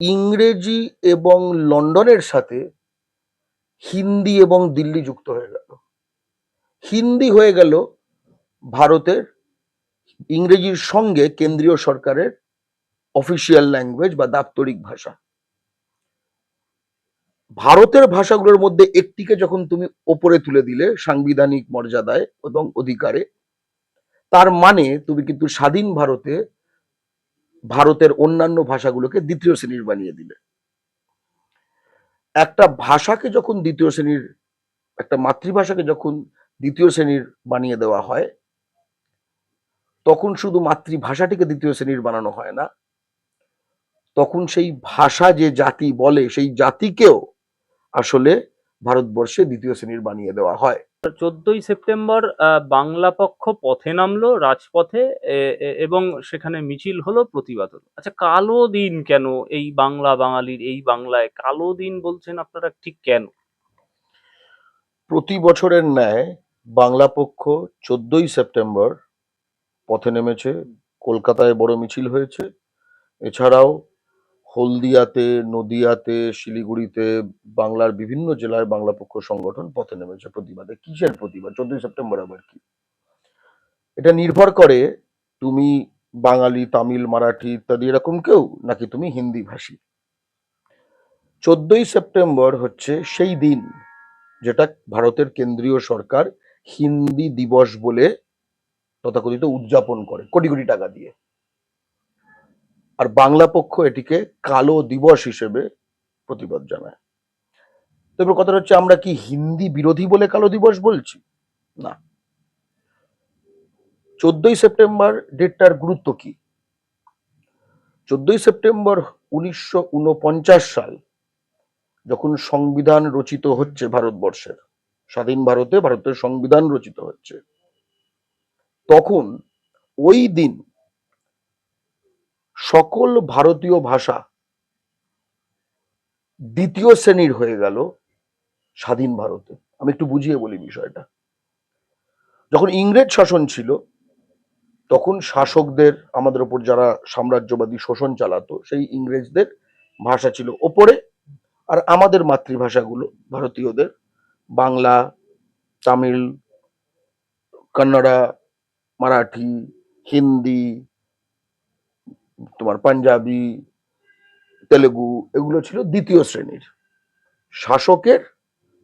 ইংরেজি এবং লন্ডনের সাথে হিন্দি এবং দিল্লি যুক্ত হয়ে গেল। হিন্দি হয়ে গেল ভারতের ইংরেজির সঙ্গে কেন্দ্রীয় সরকারের অফিসিয়াল ল্যাঙ্গুয়েজ বা দাপ্তরিক ভাষা। ভারতের ভাষাগুলোর মধ্যে একটিকে যখন তুমি ওপরে তুলে দিলে সাংবিধানিক মর্যাদায় এবং অধিকারে, তার মানে তুমি কিন্তু স্বাধীন ভারতে ভারতের অন্যান্য ভাষাগুলোকে দ্বিতীয় শ্রেণির বানিয়ে দিলে। একটা ভাষাকে যখন দ্বিতীয় শ্রেণির, একটা মাতৃভাষাকে যখন দ্বিতীয় শ্রেণির বানিয়ে দেওয়া হয়, তখন শুধু মাতৃভাষাটিকে দ্বিতীয় শ্রেণির বানানো হয় না, তখন সেই ভাষা যে জাতি বলে, সেই জাতিকেও আসলে ভারতবর্ষে দ্বিতীয় শ্রেণির বানিয়ে দেওয়া হয়। চোদ্দই সেপ্টেম্বর বাংলা পক্ষ পথে নামলো, রাজপথে এবং সেখানে মিছিল হলো, প্রতিবাদ আচ্ছা কালো দিন কেন এই বাংলা বাঙালির, এই বাংলায়? কালো দিন বলছেন আপনারা ঠিক কেন? প্রতি বছরের ন্যায় বাংলা পক্ষ চোদ্দই সেপ্টেম্বর পথে নেমেছে, কলকাতায় বড় মিছিল হয়েছে। এছাড়াও হলদিয়াতে, নদিয়াতে, শিলিগুড়িতে, বাংলার বিভিন্ন জেলায় বাংলা পক্ষ সংগঠন পথে নেমেছে প্রতিবাদে। কিসের প্রতিবাদ? চোদ্দই সেপ্টেম্বর আবার কি? এটা নির্ভর করে তুমি বাঙালি, তামিল, মারাঠি ইত্যাদি এরকম কেউ নাকি তুমি হিন্দি ভাষী চোদ্দই সেপ্টেম্বর হচ্ছে সেই দিন যেটা ভারতের কেন্দ্রীয় সরকার হিন্দি দিবস বলে তথাকথিত উদযাপন করে, কোটি কোটি টাকা দিয়ে। আর বাংলা পক্ষ এটিকে কালো দিবস হিসেবে প্রতিবাদ জানায়। তবে কথাটা হচ্ছে, আমরা কি হিন্দি বিরোধী বলে কালো দিবস বলছি? না। চোদ্দই সেপ্টেম্বর ডেটটার গুরুত্ব কি? চোদ্দই সেপ্টেম্বর উনিশশো উনপঞ্চাশ সাল যখন সংবিধান রচিত হচ্ছে ভারতবর্ষের, স্বাধীন ভারতে ভারতের সংবিধান রচিত হচ্ছে, তখন ওই দিন সকল ভারতীয় ভাষা দ্বিতীয় শ্রেণির হয়ে গেল স্বাধীন ভারতে। আমি একটু বুঝিয়ে বলি বিষয়টা। যখন ইংরেজ শাসন ছিল, তখন শাসকদের, আমাদের ওপর যারা সাম্রাজ্যবাদী শোষণ চালাতো, সেই ইংরেজদের ভাষা ছিল ওপরে আর আমাদের মাতৃভাষাগুলো ভারতীয়দের। বাংলা, তামিল, কন্নড়া, মারাঠি, হিন্দি তোমার পাঞ্জাবি, তেলেগু, এগুলো ছিল দ্বিতীয় শ্রেণির। শাসকের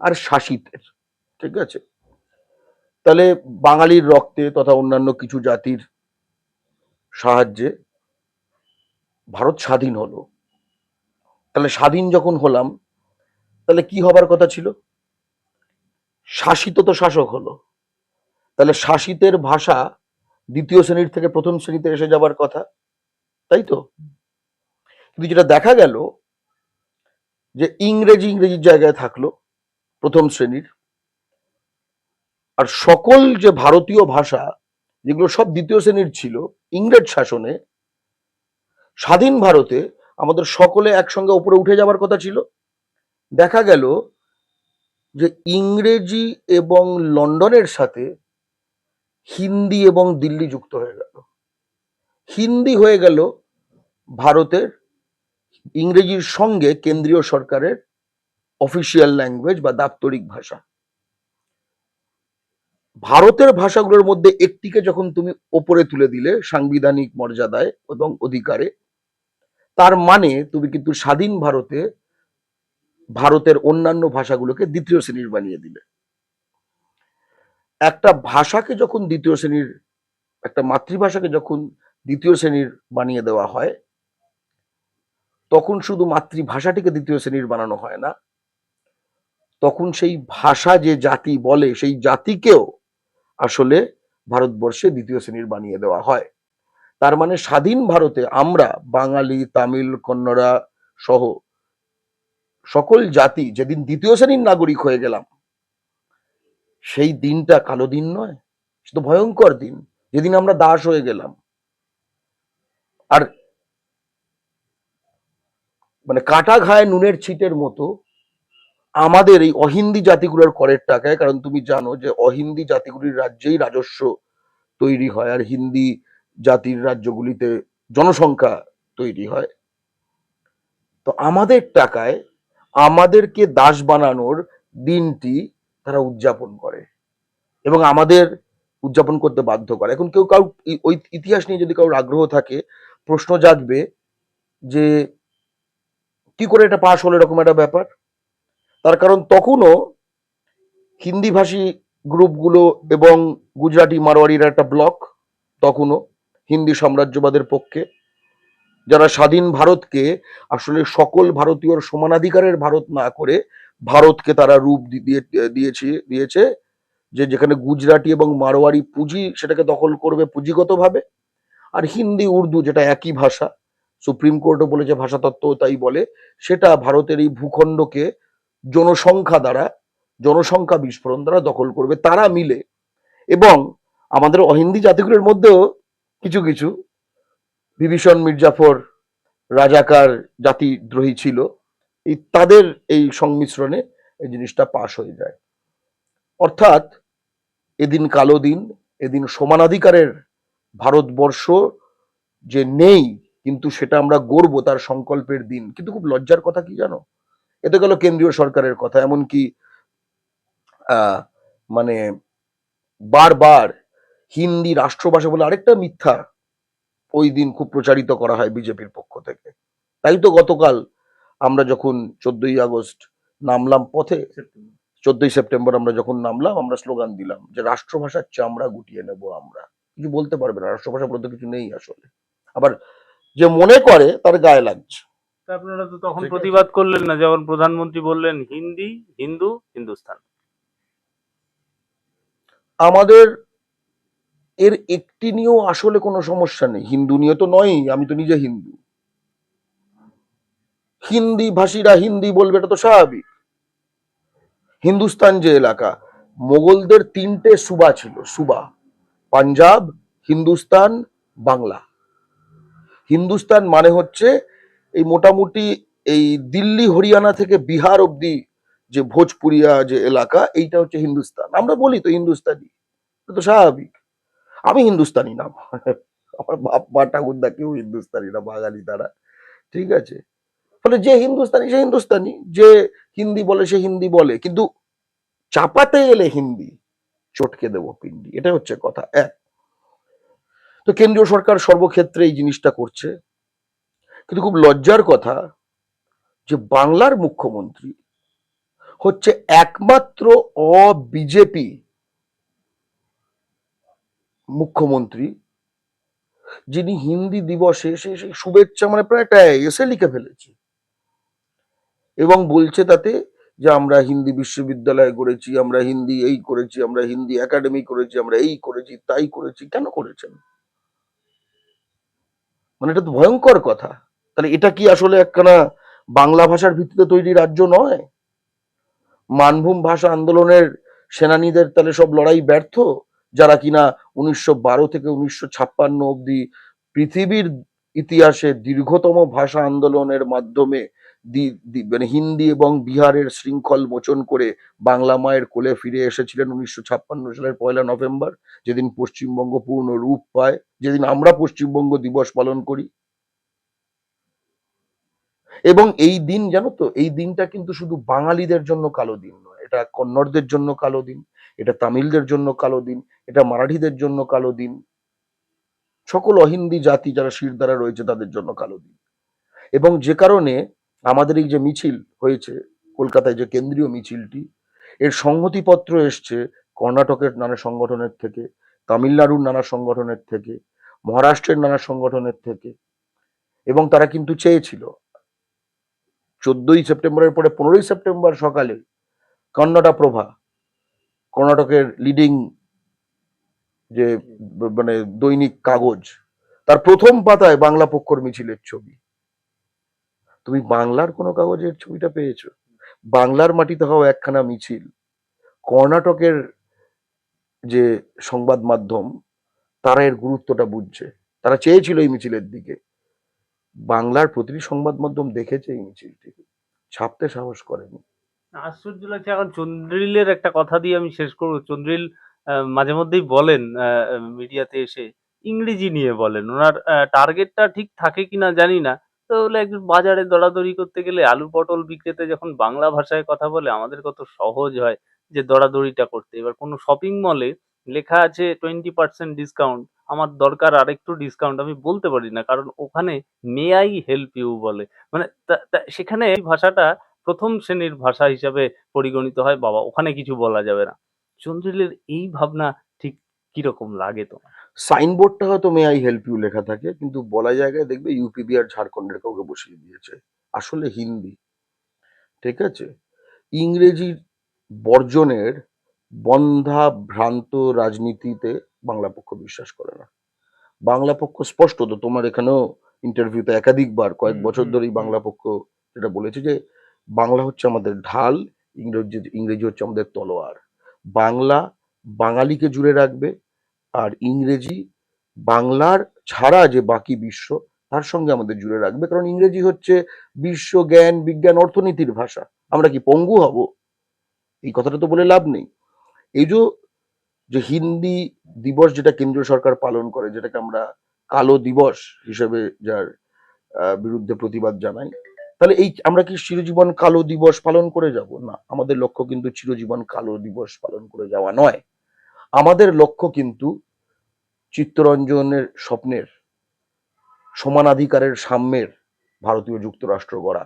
আর শাসিতের, ঠিক আছে? তাহলে বাঙালির রক্তে তথা অন্যান্য কিছু জাতির সাহায্যে ভারত স্বাধীন হলো। তাহলে স্বাধীন যখন হলাম, তাহলে কি হবার কথা ছিল? শাসিত তো শাসক হলো। তাহলে শাসিতের ভাষা দ্বিতীয় শ্রেণির থেকে প্রথম শ্রেণীতে এসে যাবার কথা? তাই তো? কিন্তু যেটা দেখা গেল যে ইংরেজি ইংরেজির জায়গায় থাকল প্রথম শ্রেণির। আর সকল যে ভারতীয় ভাষা, যেগুলো সব দ্বিতীয় শ্রেণির ছিল, ইংরেজ শাসনে স্বাধীন ভারতে আমাদের সকলে একসঙ্গে উপরে উঠে যাবার কথা ছিল। দেখা গেল যে ইংরেজি এবং লন্ডনের সাথে হিন্দি এবং দিল্লি যুক্ত হয়ে গেল। হিন্দি হয়ে গেল ভারতের ইংরেজির সঙ্গে কেন্দ্রীয় সরকারের অফিসিয়াল ল্যাঙ্গুয়েজ বা দাপ্তরিক ভাষা। ভারতের ভাষাগুলোর মধ্যে একটিকে যখন তুমি ওপরে তুলে দিলে সাংবিধানিক মর্যাদায় এবং অধিকারে, তার মানে তুমি কিন্তু স্বাধীন ভারতে ভারতের অন্যান্য ভাষাগুলোকে দ্বিতীয় শ্রেণির বানিয়ে দিলে। একটা ভাষাকে যখন দ্বিতীয় শ্রেণির, একটা মাতৃভাষাকে যখন দ্বিতীয় শ্রেণির বানিয়ে দেওয়া হয় তখন শুধু মাতৃভাষাটিকে দ্বিতীয় শ্রেণির বানানো হয় না। তখন সেই ভাষা যে জাতি বলে, সেই জাতিকেও আসলে ভারতবর্ষে দ্বিতীয় শ্রেণির বানিয়ে দেওয়া হয়। তার মানে স্বাধীন ভারতে আমরা বাঙালি, তামিল, কন্নড়া সহ সকল জাতি যেদিন দ্বিতীয় শ্রেণির নাগরিক হয়ে গেলাম, সেই দিনটা কালো দিন নয়, সে তো ভয়ঙ্কর দিন, যেদিন আমরা দাস হয়ে গেলাম। আর মানে কাটা ঘায়ে নুনের ছিটের মতো আমাদের এই অহিন্দি জাতিগুলোর করের টাকায়, কারণ তুমি জানো যে অহিন্দি জাতিগুলির রাজ্যেই রাজস্ব তৈরি হয় আর হিন্দি জাতির রাজ্যগুলিতে জনসংখ্যা তৈরি হয়। তো আমাদের টাকায় আমাদেরকে দাস বানানোর দিনটি তারা উদযাপন করে এবং আমাদের উদযাপন করতে বাধ্য করে। এখন কেউ কাউ ওই ইতিহাস নিয়ে যদি কারোর আগ্রহ থাকে, প্রশ্ন জাগবে যে কি করে এটা পাশ হলো এরকম একটা ব্যাপার? তার কারণ তখনও হিন্দিভাষী গ্রুপগুলো এবং গুজরাটি মারোয়ারির একটা ব্লক তখনও হিন্দি সাম্রাজ্যবাদের পক্ষে। যারা স্বাধীন ভারতকে আসলে সকল ভারতীয়র সমানাধিকারের ভারত না করে ভারতকে তারা রূপ দিয়ে, দিয়েছে দিয়েছে, যে যেখানে গুজরাটি এবং মারোয়ারি পুঁজি সেটাকে দখল করবে পুঁজিগতভাবে। আর হিন্দি উর্দু যেটা একই ভাষা সুপ্রিম কোর্টও বলেছে ভাষাতত্ত্ব তাই বলে। সেটা ভারতের এই ভূখণ্ডকে জনসংখ্যা দ্বারা, জনসংখ্যা বিস্ফোরণ দ্বারা দখল করবে তারা মিলে। এবং আমাদের অহিন্দি জাতিগুলোর মধ্যেও কিছু কিছু, বিভীষণ মির্জাফর রাজাকার জাতিদ্রোহী ছিল, এই তাদের এই সংমিশ্রণে এই জিনিসটা পাশ হয়ে যায়। অর্থাৎ এদিন কালো দিন, এদিন সমানাধিকারের ভারতবর্ষ যে নেই কিন্তু সেটা আমরা গড়বো তার সংকল্পের দিন। কিন্তু খুব লজ্জার কথা কি জানো? এতে গেল কেন্দ্রীয় সরকারের কথা, এমনকি মানে বারবার হিন্দি রাষ্ট্রভাষা বলে আরেকটা মিথ্যা ওই দিন খুব প্রচারিত করা হয় বিজেপির পক্ষ থেকে। তাই তো গতকাল আমরা যখন চোদ্দই আগস্ট নামলাম পথে, চোদ্দই সেপ্টেম্বর আমরা যখন নামলাম, আমরা স্লোগান দিলাম যে রাষ্ট্রভাষার চামড়া গুটিয়ে নেব আমরা। কিছু বলতে পারবে না, রাষ্ট্রভাষা বলতে কিছু নেই আসলে। আবার যে মনে করে তার গায়ে লাগছে। আপনারা তো তখন প্রতিবাদ করলেন না যেমন প্রধানমন্ত্রী বললেন হিন্দি হিন্দু হিন্দুস্তান। আমাদের এর একটি নিয়েও আসলে কোনো সমস্যা নেই। হিন্দু নিয়ে তো নয়ই আমি তো নিজে হিন্দু। হিন্দি ভাষীরা হিন্দি বলবে এটা তো স্বাভাবিক। হিন্দুস্তান যে এলাকা মোগলদের তিনটে সুবা ছিল সুবা পাঞ্জাব হিন্দুস্তান বাংলা। হিন্দুস্তান মানে হচ্ছে এই মোটামুটি এই দিল্লি, হরিয়ানা থেকে বিহার অব্দি যে ভোজপুরিয়া যে এলাকা, এইটা হচ্ছে হিন্দুস্তান। আমরা বলি তো হিন্দুস্তানি তো স্বাভাবিক। আমি হিন্দুস্তানি না, আমার বাপ, মা, ঠাকুরদা কেউ হিন্দুস্তানি না, বাঙালি তারা, ঠিক আছে? ফলে যে হিন্দুস্তানি, সে হিন্দুস্তানি, যে হিন্দি বলে, সে হিন্দি বলে, কিন্তু চাপাতে এলে হিন্দি, চটকে দেবো পিন্ডি এটা হচ্ছে কথা, এক। তো কেন্দ্রীয় সরকার সর্বক্ষেত্রে এই জিনিসটা করছে। কিন্তু খুব লজ্জার কথা যে বাংলার মুখ্যমন্ত্রী হচ্ছে একমাত্র অ বিজেপি মুখ্যমন্ত্রী যিনি হিন্দি দিবসে সে সেই শুভেচ্ছা মানে প্রায় একটা এসে লিখে ফেলেছে। এবং বলছে তাতে যে আমরা হিন্দি বিশ্ববিদ্যালয় করেছি, আমরা হিন্দি এই করেছি, আমরা হিন্দি একাডেমি করেছি, আমরা এই করেছি, তাই করেছি, কেন করেছেন? মানে এটা তো ভয়ঙ্কর কথা। তাহলে এটা কি আসলে একখানা বাংলা ভাষার ভিত্তিতে তৈরি রাজ্য নয়? মানভূম ভাষা আন্দোলনের সেনানীদের তাহলে সব লড়াই ব্যর্থ, যারা কিনা উনিশশো বারো থেকে উনিশশো ছাপ্পান্ন অব্দি পৃথিবীর ইতিহাসে দীর্ঘতম ভাষা আন্দোলনের মাধ্যমে মানে হিন্দি এবং বিহারের শৃঙ্খল মোচন করে বাংলা মায়ের কোলে ফিরে এসেছিলেন উনিশশো ছাপ্পান্ন সালের পয়লা নভেম্বর, যেদিন পশ্চিমবঙ্গ পূর্ণ রূপ পায়, যেদিন আমরা পশ্চিমবঙ্গ দিবস পালন করি। এবং এই দিন, জানো তো, এই দিনটা কিন্তু শুধু বাঙালিদের জন্য কালো দিন নয়, এটা কন্নড়দের জন্য কালো দিন, এটা তামিলদের জন্য কালো দিন, এটা মারাঠিদের জন্য কালো দিন, সকল অহিন্দি জাতি যারা শিরদারা রয়েছে তাদের জন্য কালো দিন। এবং যে কারণে আমাদের এই যে মিছিল হয়েছে, কলকাতায় যে কেন্দ্রীয় মিছিলটি, এর সংহতিপত্র এসছে কর্ণাটকের নানা সংগঠনের থেকে, তামিলনাড়ুর নানা সংগঠনের থেকে, মহারাষ্ট্রের নানা সংগঠনের থেকে, এবং তারা কিন্তু চেয়েছিল। চোদ্দই সেপ্টেম্বরের পরে পনেরোই সেপ্টেম্বর সকালে কন্নডা প্রভা, কর্ণাটকের লিডিং যে মানে দৈনিক কাগজ, তার প্রথম পাতায় বাংলা পক্ষর মিছিলের ছবি। তুমি বাংলার কোনো কাগজের ছবিটা পেয়েছ? বাংলার মাটিতে হওয়া একখানা মিছিল, কর্ণাটকের যে সংবাদ মাধ্যম, তারা এর গুরুত্বটা বুঝছে। তারা চেয়েছিল এই মিছিলের দিকে। বাংলার প্রতিটি সংবাদ মাধ্যম দেখেছে এই মিছিলটি। ছাপতে সাহস করেনি। আশ্চর্য লাগছে। এখন চন্দ্রিলের একটা কথা দিয়ে আমি শেষ করব। চন্দ্রিল মাঝে মধ্যেই বলেন মিডিয়াতে এসে, ইংরেজি নিয়ে বলেন। ওনার টার্গেটটা ঠিক থাকে কিনা জানি না। তো একটু বাজারে দরাদরি করতে গেলে আলু পটল বিক্রেতা যখন বাংলা ভাষায় কথা বলে, আমাদের কত সহজ হয় যে দরাদরিটা করতে। এবার কোনো শপিং মলে লেখা আছে টোয়েন্টি পার্সেন্ট ডিসকাউন্ট আমার দরকার আরেকটু ডিসকাউন্ট আমি বলতে পারি না। কারণ ওখানে মে আই হেল্প ইউ বলে। মানে সেখানে এই ভাষাটা প্রথম শ্রেণির ভাষা হিসাবে পরিগণিত হয়। বাবা, ওখানে কিছু বলা যাবে না। চন্দ্রিলের এই ভাবনা ঠিক কীরকম লাগে তো সাইনবোর্ডটা হয়তো মে আই হেল্প ইউ লেখা থাকে কিন্তু বলা জায়গায় দেখবে ইউপিবি আর ঝাড়খণ্ডের কাউকে বসিয়ে দিয়েছে। আসলে হিন্দি। ঠিক আছে? ইংরেজি বর্জনের বন্ধা ভ্রান্ত রাজনীতিতে বাংলা পক্ষ বিশ্বাস করে না। বাংলা পক্ষ স্পষ্ট তো তোমার এখানেও ইন্টারভিউতে একাধিকবার কয়েক বছর ধরেই বাংলা পক্ষ যেটা বলেছে যে বাংলা হচ্ছে আমাদের ঢাল ইংরেজি ইংরেজি হচ্ছে আমাদের তলোয়ার। বাংলা বাঙালিকে জুড়ে রাখবে আর ইংরেজি বাংলার ছাড়া যে বাকি বিশ্ব, তার সঙ্গে আমাদের জুড়ে রাখবে। কারণ ইংরেজি হচ্ছে বিশ্ব জ্ঞান, বিজ্ঞান, অর্থনীতির ভাষা। আমরা কি পঙ্গু হব? এই কথাটা তো বলে লাভ নেই। এই যে হিন্দি দিবস যেটা কেন্দ্রীয় সরকার পালন করে, যেটাকে আমরা কালো দিবস হিসেবে যার বিরুদ্ধে প্রতিবাদ জানাই, তাহলে এই আমরা কি চিরজীবন কালো দিবস পালন করে যাব? না, আমাদের লক্ষ্য কিন্তু চিরজীবন কালো দিবস পালন করে যাওয়া নয়। আমাদের লক্ষ্য কিন্তু চিত্তরঞ্জনের স্বপ্নের সমানাধিকারের সাম্যের ভারতীয় যুক্তরাষ্ট্র গড়া।